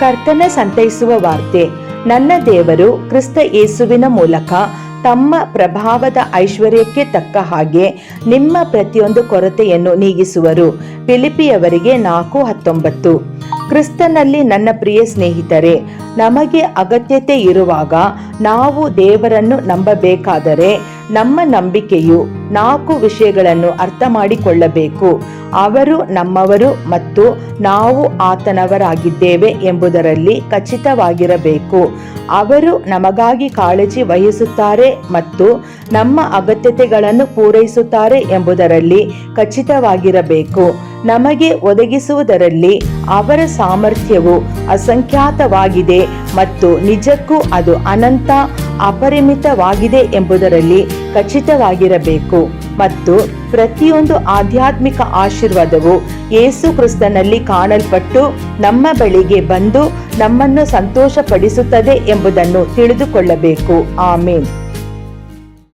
ಕರ್ತನ ಸಂತೈಸುವ ವಾರ್ತೆ. ನನ್ನ ದೇವರು ಕ್ರಿಸ್ತ ಯೇಸುವಿನ ಮೂಲಕ ತಮ್ಮ ಪ್ರಭಾವದ ಐಶ್ವರ್ಯಕ್ಕೆ ತಕ್ಕ ಹಾಗೆ ನಿಮ್ಮ ಪ್ರತಿಯೊಂದು ಕೊರತೆಯನ್ನು ನೀಗಿಸುವರು. ಫಿಲಿಪಿಯವರಿಗೆ ನಾಲ್ಕು ಹತ್ತೊಂಬತ್ತು. ಕ್ರಿಸ್ತನಲ್ಲಿ ನನ್ನ ಪ್ರಿಯ ಸ್ನೇಹಿತರೆ, ನಮಗೆ ಅಗತ್ಯತೆ ಇರುವಾಗ ನಾವು ದೇವರನ್ನು ನಂಬಬೇಕಾದರೆ ನಮ್ಮ ನಂಬಿಕೆಯು ನಾಲ್ಕು ವಿಷಯಗಳನ್ನು ಅರ್ಥ ಮಾಡಿಕೊಳ್ಳಬೇಕು ಅವರು ನಮ್ಮವರು ಮತ್ತು ನಾವು ಆತನವರಾಗಿದ್ದೇವೆ ಎಂಬುದರಲ್ಲಿ ಖಚಿತವಾಗಿರಬೇಕು. ಅವರು ನಮಗಾಗಿ ಕಾಳಜಿ ವಹಿಸುತ್ತಾರೆ ಮತ್ತು ನಮ್ಮ ಅಗತ್ಯತೆಗಳನ್ನು ಪೂರೈಸುತ್ತಾರೆ ಎಂಬುದರಲ್ಲಿ ಖಚಿತವಾಗಿರಬೇಕು. ನಮಗೆ ಒದಗಿಸುವುದರಲ್ಲಿ ಅವರ ಸಾಮರ್ಥ್ಯವು ಅಸಂಖ್ಯಾತವಾಗಿದೆ ಮತ್ತು ನಿಜಕ್ಕೂ ಅದು ಅನಂತ ಅಪರಿಮಿತವಾಗಿದೆ ಎಂಬುದರಲ್ಲಿ ಖಚಿತವಾಗಿರಬೇಕು ಮತ್ತು ಪ್ರತಿಯೊಂದು ಆಧ್ಯಾತ್ಮಿಕ ಆಶೀರ್ವಾದವು ಯೇಸು ಕ್ರಿಸ್ತನಲ್ಲಿ ಕಾಣಲ್ಪಟ್ಟು ನಮ್ಮ ಬಳಿಗೆ ಬಂದು ನಮ್ಮನ್ನು ಸಂತೋಷಪಡಿಸುತ್ತದೆ ಎಂಬುದನ್ನು ತಿಳಿದುಕೊಳ್ಳಬೇಕು. ಆಮೇನ್.